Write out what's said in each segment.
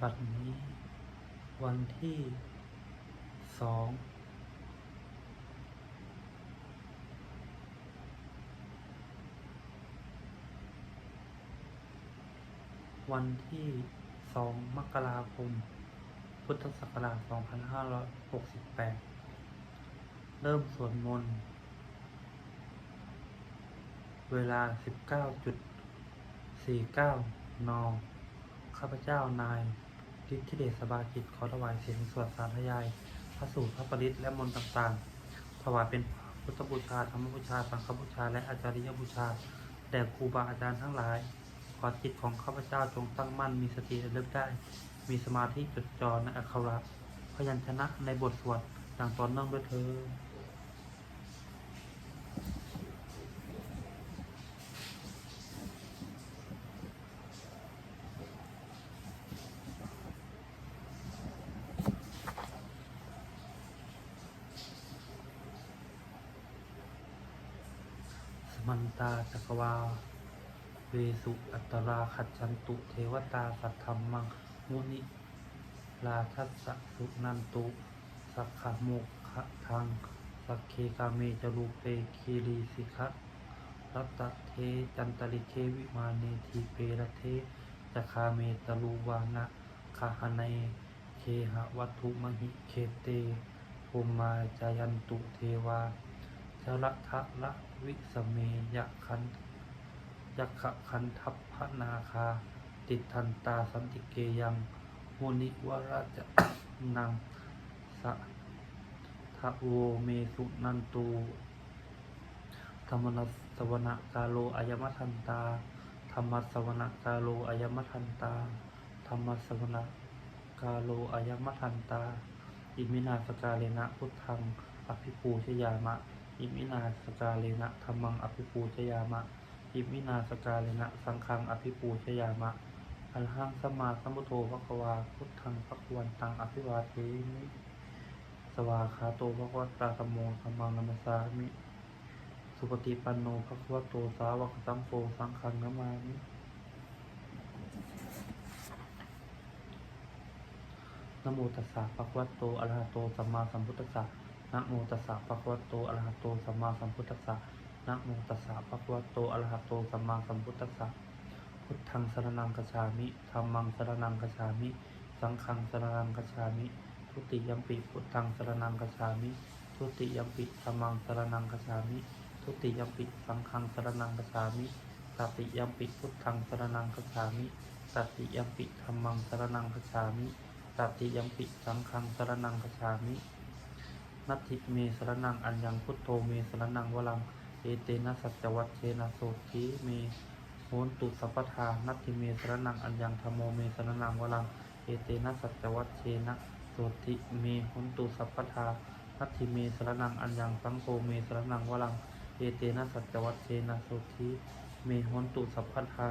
บัดนี้ วันที่สองวันที่สองมกราคม พุทธศักราช 2568 เริ่มสวดมนต์ เวลา 19.49 น ข้าพเจ้านายฤทธิเดชสบากิจขอถวายเสียงสวดสาธยาย พระสูตรพระปริตและมนต์ต่างๆ ถวายเป็นพุทธบูชาธรรมบูชาสังฆบูชา และอาจาริยบูชาแด่ครูบาอาจารย์ทั้งหลาย ขอจิตของข้าพเจ้าจงตั้งมั่นมีสติระลึกได้ มีสมาธิจดจ่อในอักขระพยัญชนะในบทสวดดังต่อเนื่องด้วยเธอ มันตาจักวา เวสุอัตตราขัดฉันตุเทวตาสัทธรรมังมุนิ ลาทัสสะสุนันตุสักขโมกขะทังสักเคกาเมจรูเปคีรีสิกะรัตเทจันตริเควิมาเนทีเประเทจะคาเมตลูวานะคาหเนเคหวัตถุมหิเคเตภูมมาจายันตุเทวา ชละทะละวิสเมยะคันยักขะคันทัพพนาคา ติทันตาสันติเกยังมุนิวราจะนังสะทะโวเมสุนันตูธรรมนัสสวนะกาโลอายมทันตาธรรมสวนะกาโลอายมทันตาธรรมสวนะกาโลอายมทันตา อิมินาสกาเลนะพุทธังอภิปูชยามะ อิมินาสกาเลนะธรรมังอภิปูชยามะ อิมินาสกาเลนะสังฆังอภิปูชยามะอัลหังสมมาสัมพุทโธภควาพุทธังภควันตังอภิวาเทมิสวาคาโตภควตาธรมโมธรรมังนัมสามิ สุปฏิปันโนภควโตสาวกสังโฆสังฆังนามามินโมตัสสะภะคะวะโตอะระหะโตสัมมาสัมพุทธัสสะ นะโมตัสสะภะคะวะโตอะระหะโตสัมมาสัมพุทธัสสะนะโมตัสสะภะคะวะโตอะระหะโตสัมมาสัมพุทธัสสะพุทธังสรณังคัจฉามิธัมมังสรณังคัจฉามิ สังฆังสรณังคัจฉามิ ทุติยัมปิพุทธังสรณังคัจฉามิ ทุติยัมปิธัมมังสรณังคัจฉามิ ทุติยัมปิสังฆังสรณังคัจฉามิตติยัมปิพุทธังสรณังคัจฉามิตติยัมปิธัมมังสรณังคัจฉามิตติยัมปิสังฆังสรนังกัจฉามิ นัตถิเมสรนังอัญญังพุทโธเมสรนังวลัง เอเตนะสัจจวัตเชนะโสทิเมโหนตุสัพพทานัตถิเมสรนังอัญญังธรรมโมเมสรนังวลัง เอเตนะสัจจวัตเชนะโสติเมโหนตุสัพพทานัตถิเมสรนังอัญญังสังโฆเมสรนังวลัง เอเตนะสัจจวัตเชนะโสทิเมโหนตุสัพพทา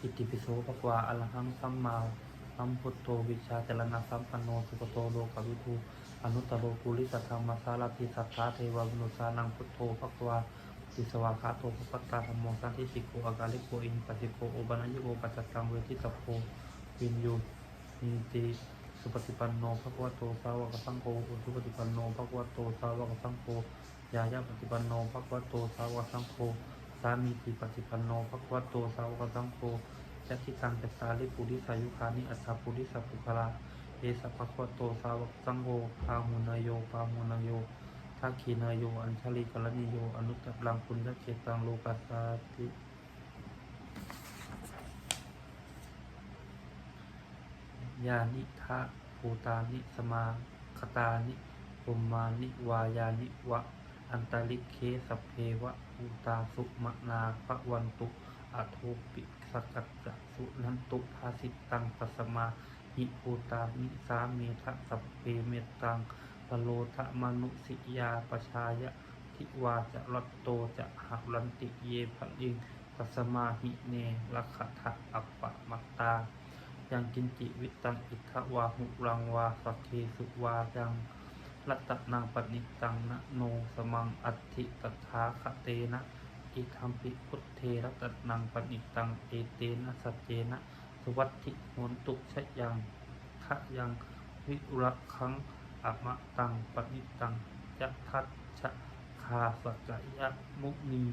อิติปิโสภควาอรหังสัมมา สัมพุทโธวิชาจรณะสัมปันโนสุปโตโลกวิทูอนุตตโรปุริสัทธรรมสารติสัทธาเทวมนุสานังพุทโธภควาติสวาคาโตภปตาธรรมโมสันติสิโกอากาลิโกอินปัสสิโกโอบานัญโกปัจจตังเวทิตโพวินยูนิติสุปฏิปันโนภควโตสาวกสังโฆสุปฏิปันโนภควโตสาวกสังโฆยายาปฏิปันโนภควโตสาวกสังโฆสามีติปฏิปันโนภควโตสาวกสังโฆ ยัติตังจัตตาลิปุริสายุคานิอัตถาปุริสัพุคลาเอสะภควโตสาวกสังโฆพาหุนายโยพาหุนายโยทักขีนายโย อัญชลีกรณิโย อนุตตรังปุญญเกตังโลกัสสาติยานิทะภูตานิสมาคตานิปุมมานิวายานิวะ อันตริเคสัพเพวะอุตาสุมนาภวันตุ อโทปิ สกัจจะสุนันตุภาสิตังปัสมาหิภูตานิสาเมทะสัพเพเมตังปโลทะมนุสิยาปชายะทิวาจะรัตโตจะหักลันติเยภลิงปัสมาหิเนลักขะทะอัปปะมัตตา ยังกินจิวิตังอิทธวาหุรังวาสักเคสุวายังรัตนังปณิตังนะโนสมังอัติตถาคเตนะ อิทัมปิพุทเทระตนังปณิตังเอเตนะสัจเจนะสวัตถิโหนตุชะยังขะยังวิรักขังอมะตังปณิตังยัทัตชะคาสกะยะมุนี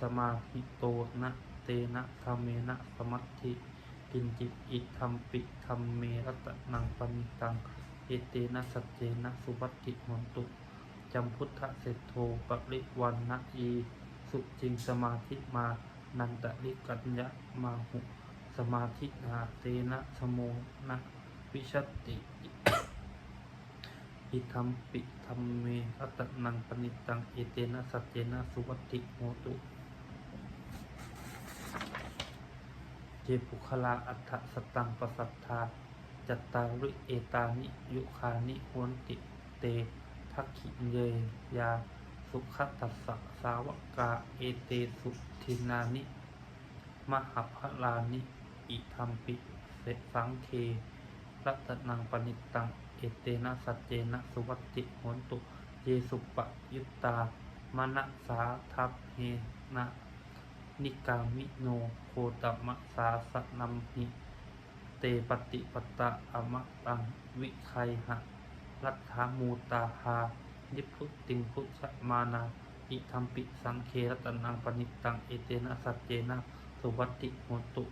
สมาหิโตนะเตนะธรรมเมนะสมัติกินจิตอิทัมปิธรรมเมระตนังปณิตังเอเตนะสัจเจนะสุวัตถิโหนตุจำพุทธเสถโทปริวันนะอี สุจิงสมาธิมานันตริกัญญะมาหุสมาธินาเตนะสโมนะวิชตติอิทัมปิธรรมเมอัตนังปณิตังเอเตนะสัจเจนะสุวัติโหตุเจปุคลาอัฏฐสตังปสัทธาจัตตาริเอตานิยุคานิโหนติเตทักขิเยยา สุขตัสสะสาวกาเอเตสุทินานิ มหาพลานิอิธรรมปิเสสังเครัตนังปณิตัง เอเตนะสัจเจนะสุวัติโหนตุ เยสุปยุตตามณสาทัพเฮนะนิกามิโนโคตมะสาสนัมหิเตปฏิปตะอมะตัง วิไคหะรัฐามูตาหา นิพุติงพุทธมานาอิทัมปิสังเครตนังปณิตังเอเตนะสัจเจนะสุวัติโหตุ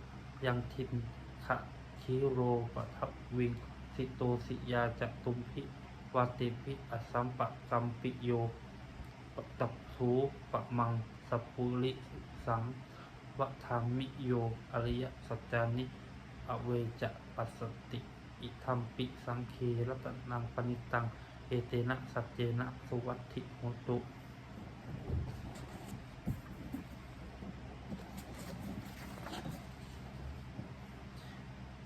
ยังทินขะคิโรปทับวิงสิโตสิยาจตุมพิวาเตพิอสัมปะกัมปิโยปตับทูปะมังสัพพุริสังวะธรรมิโยอริยสัจจานิอเวจะปัสสติ อิทัมปิสังเครตนังปณิตัง เอเตนะสัจเจนะสุวัตถิโหตุ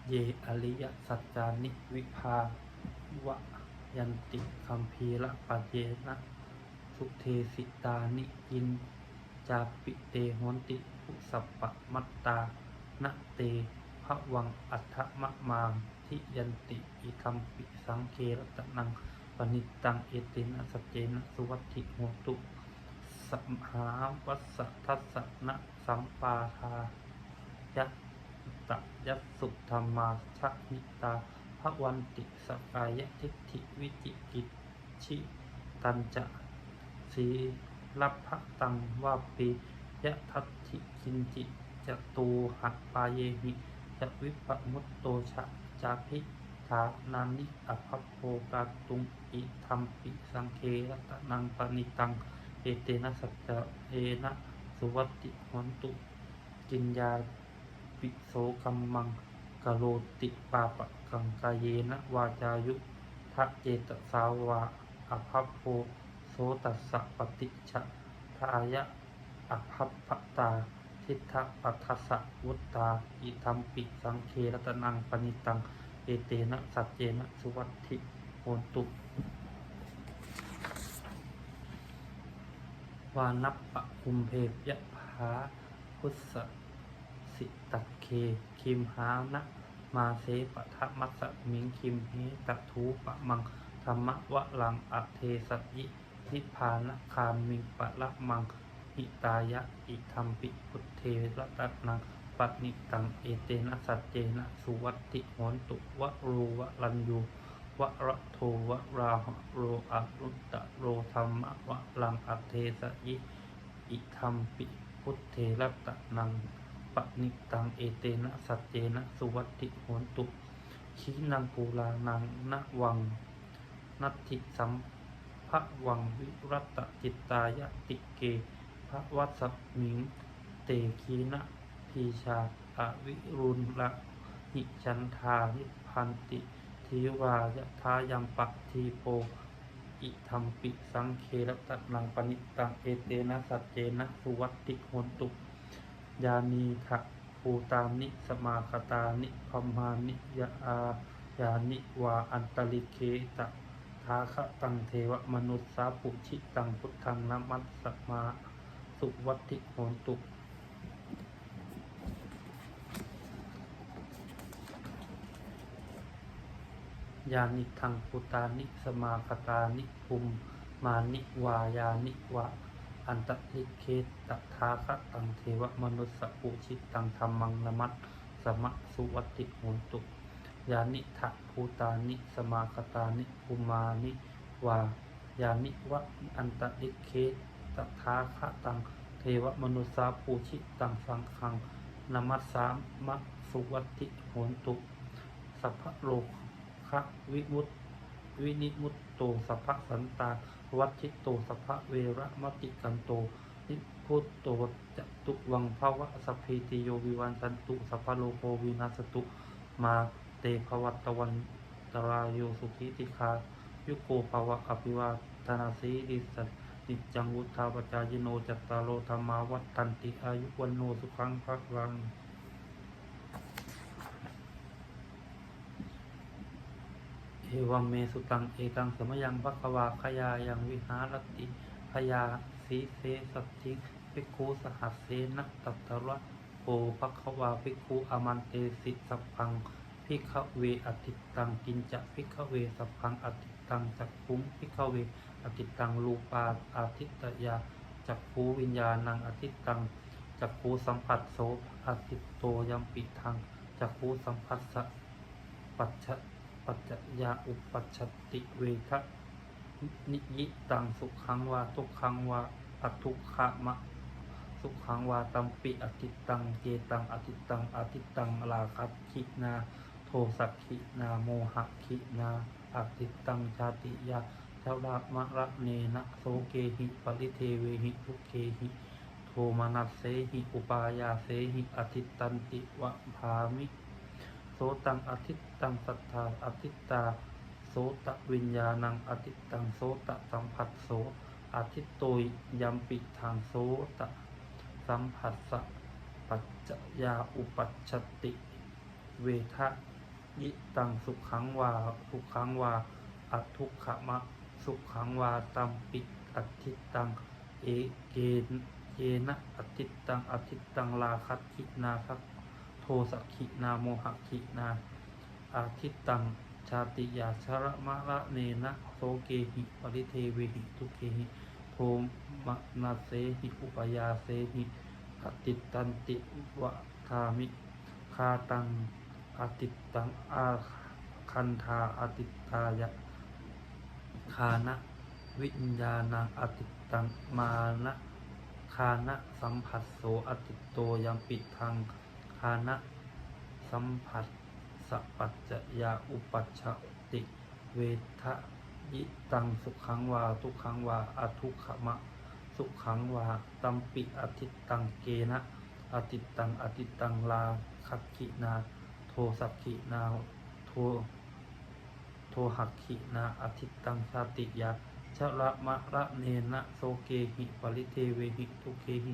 เยอริยสัจจานิวิภาวะยันติคัมภีระปะเยนะสุเทสิตานิยินจาปิเตหนติภุสัพปะมัตตานะเตภวังอัฏฐมะมางทิยันติอิทัมปิสังเครตนัง ปณิตังเอเตนะสัจเจนะสุวัติโหตุสัมหาวัสสทัสนะสัมปาทายะตยัสสุธรรมาชะนิตาภวันติสกายทิฏฐิวิจิกิจชิตันจะสีรับพระตังว่าปียะทัตถิคินจิจะตูหัปาเยหิจะวิปมุตโตชะจาพิ ฐานานิอภัพโภกาตุงอิธรรมปิสังเครตนังปณิตังเอเตนะสัจจเอนะสุวัติหนตุกินยาปิโสกัมมังกะโรติปาปะกังกายเยนะวาจายุทะเจตสาวาอภัพโพโสตัสสะปฏิชะทายะอภัพปตาทิฏฐปัทสะวุตตาอิทัมปิสังเครตนังปณิตัง เอเตนะ สัจเจนะ สุวัตถิโหตุวานัปปะคุมเพพยะภาพุทธสิตักเค คิมหานะมาเสปะทะมัสมิงคิมเฮตะทูปะมังธรรมวะลังอัเทสยินิพพานะคามิงปะละมังหิตายะอิธรรมปิพุทเทระตะนัง ปณิตังเอเตนะสัจเจนะสุวัตติโหนตุวะรูวะลันยูวะระโทวะราหะโรอะรุตตะโรธรรมวะลังอัเทสยิอิธรรมปิพุทเทระตนังปณิตังเอเตนะสัจเจนะสุวัตติโหนตุขีนังปูลานังนวังนัตถิสัมภะวังวิรัตตจิตตายติเกภะวัสมิงเตขีนะ พีชาอวิรุณละหิชันทานิพันติทิวายะทายัมปักทีโป อิธรรมปิสังเครตนังปณิตังเอเตนะสัจเจนะสุวัตติโหนตุ ยานีทะภูตานิสมาคตานิพมมานิยาอายานิวาอันตริเคตะทาคะตังเทวมนุษสาปุชิตังพุทธังนามัสสมาสุวัติโหนตุ ยานิทังพุตานิสมาคตานิภูมมานิวายานิวะอันตลิเคตทาคะตังเทวมนุสสปุชิตังธรรมังลมัตสมะสุวัติโหนตุยานิทะภูตานิสมาคตานิภูมานิวายานิวะอันตลิเคตทาคะตังเทวมนุสาปูชิตังสังฆังนมัสสามะสุวัติโหนตุสัพพโล คะวิมุตติวินิมุตโตสัพพะสันตาวัชิตโตสัพพะเวระมติกันโตนิพุตโตจตุวังภาวะสัพเพติโยวิวันตันตุสัพพะโลโกวินาสตุมาเตภวัตตวันตรายโยสุขีติคายุโกภาวะอภิวาทนาสีดิสัตนิจังวุธาปจายโนจัตตาโลธรรมาวัฏตันติอายุวันโนสุขังพรัง เอวังเมสุตังเอตังสมยังพักวาขยายังวิหารติพยาสีเสสัจิภิกขุสหัสเสนะตัตระโกภักขวาภิกขุอมันเตสิสัพพังภิกขเวอติตังกินจะภิกขเวสัพพังอติตังจักขุงภิกขเวอติตังรูปาอาทิตยาจักขูวิญญาณังอติตังจักขูสัมผัสโสอาทิตโตยัมปิทังจักขูสัมผัสสะปัจฉะ ปัจจยาอุปัชติเวทะนิยิตังสุขังวาทุกขังวาอทุกขมะ สุขังวาตัมปิอติตังเจตังอติตังอติตังลาคัตขินาโทสักขินาโมหะขินาอติตังชาติยาเจ้าระมะระเนนะโสเกหิปริเทเวหิทุเกหิโทมานัสเสหิอุปายาเสหิอติตันติวะภามิ สตังอทิตตังสัทธาอทิตตา โสตวิญญาณังอทิตตังโสตสัมผัสโสอทิตโตยยัมปิทางโสตสัมผัสสะปัจจยาอุปัชชติ เวทะยิตังสุขังวาสุขังวาอัทุกขมะสุขังวาตัมปิอทิตตังเอเกนเยนะอทิตตังอทิตตังลาคัตินาคัต สักขินาโมหะขินา อาทิตตัง ชาติยาชระมะระเนนะโสเกหิปริเทเวหิทุเกหิโทมนาเสหิอุปยาเสหิอติตันติวะทามิคาตังอาติตังอาคันธาอาติตายะคานะวิญญาณังอาติตังมานะคานะสัมผัสโสอติโตยังปิดทางคานะสัมผัสสปัจจยาอุปัชชติ เวทะยิตังสุขังวาทุขังวาอทุขมะ สุขังวาตัมปิอทิตตังเกนะอติตังอติตังลาคักขินา โทสักขินาโทโทหักขินาอทิตตังชาติยาชะระมะระเนนะโสเกหิปริเทเวหิทุเกหิ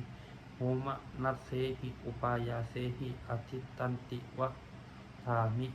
โหมะนัสเสหิอุปายาเสหิอทิตันติวะทามิ